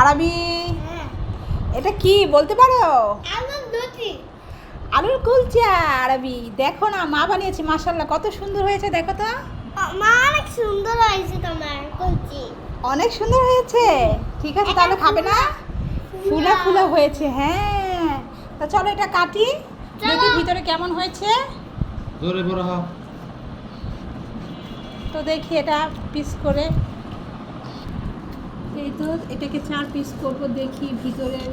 আরবি হ্যাঁ এটা কি বলতে পারো? আলুর কুলচা আরবি দেখো না মা বানিয়েছে মাশাল্লাহ কত সুন্দর হয়েছে দেখো তো। মা অনেক সুন্দর হয়েছে তোমার কলচি। অনেক সুন্দর হয়েছে? ঠিক আছে তাহলে খাবে না? ফুলা ফুলা। হয়েছে হ্যাঁ। তা চলো এটা কাটি। দেখি ভিতরে কেমন হয়েছে। জোরে বড় তো দেখি এটা পিস করে এই তো এটাকে চার পিস করব দেখি ভিতরের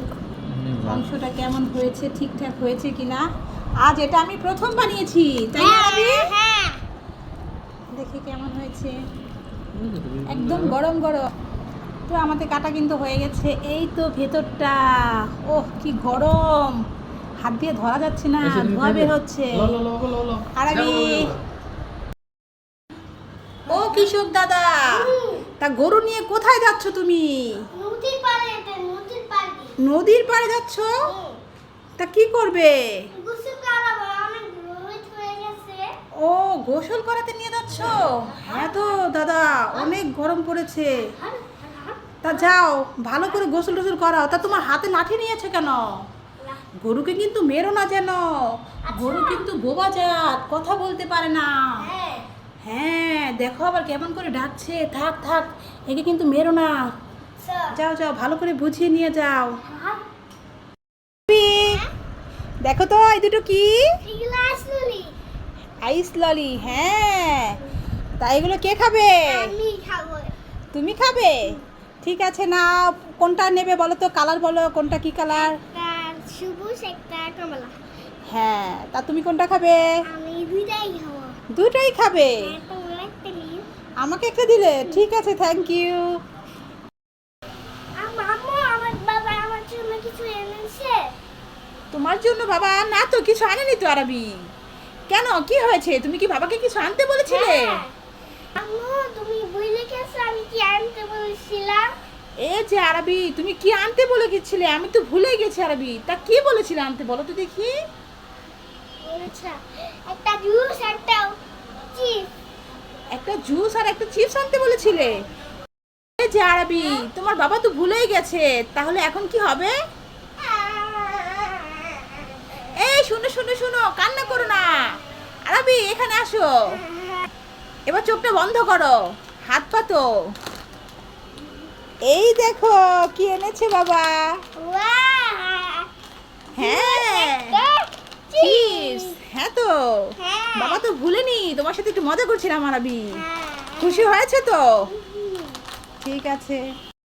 অংশটা কেমন হয়েছে ঠিকঠাক হয়েছে কিনা। আজ এটা আমি প্রথম বানিয়েছি তাই না আরবি? হ্যাঁ। দেখি কেমন হয়েছে। একদম গরম গরম। তো আমাদের কাটা কিন্তু হয়ে গেছে এই তো ভেতরটা। ওহ কি গরম। হাত দিয়ে ধরা যাচ্ছে না ধোয়া বের হচ্ছে। আরবি ও কৃষক দাদা। তা গরু নিয়ে কোথায় যাচ্ছ তুমি? নদীর পাড়ে নদীর পাড়ে। নদীর পাড়ে যাচ্ছ? তা কি করবে? ও গোসল করাতে নিয়ে যাচ্ছ? হ্যাঁ তো দাদা অনেক গরম পড়েছে। তা যাও ভালো করে গোসল টোসল করাও। তা তোমার হাতে লাঠি নিয়েছে কেন? গরুকে কিন্তু মেরো না যেন। গরু কিন্তু বোবা জাত কথা বলতে পারে না। হ্যাঁ। দেখো আবার কেমন করে ডাকছে। থাক থাক একে কিন্তু মেরো না। যাও যাও ভালো করে বুঝিয়ে নিয়ে যাও। দেখো তো এই দুটো কি? আইস ললি হ্যাঁ। তা এগুলো কে খাবে? তুমি খাবে? ঠিক আছে না কোনটা নেবে বলো তো কালার বলো কোনটা কি কালার সবুজ একটা কমলা। হ্যাঁ তা তুমি কোনটা খাবে? আমি দুইটাই খাব। দুটোই খাবে? নিন আমাকে একটা দিলে। ঠিক আছে থ্যাংক ইউ আম্মু আমার বাবা আমার জন্য কিছু এনেছে। তোমার জন্য বাবা? না তো কিছু আনেনি তো আরবি। কেন? কি হয়েছে? তুমি কি বাবাকে কিছু আনতে বলেছিলে? হ্যাঁ। আম্মু তুমি বই লিখেছো আমি কি আনতে বলেছিলাম? এ যে আরবি তুমি কি আনতে বলে গেছিলে? আমি তো ভুলে গেছি আরবি। তা কি বলেছিলে আনতে বলো তো দেখি। আচ্ছা একটা জুস একটা চিপস। একটা জুস আর একটা চিপস আনতে বলেছিলে। যে আরবি, তোমার বাবা তো ভুলেই গেছে। তাহলে এখন কি হবে? এই, শুনো শুনো শুনো, কান্না করো না। আরবি, এখানে আসো। এবার চোখটা বন্ধ করো। হাত পাতো এই দেখো, কি এনেছে বাবা হ্যাঁ চিপস হ্যাঁ তো বাবা তো ভুলেনি তোমার সাথে একটু মজা করছিলাম আর আমি খুশি হয়েছে তো? ঠিক আছে।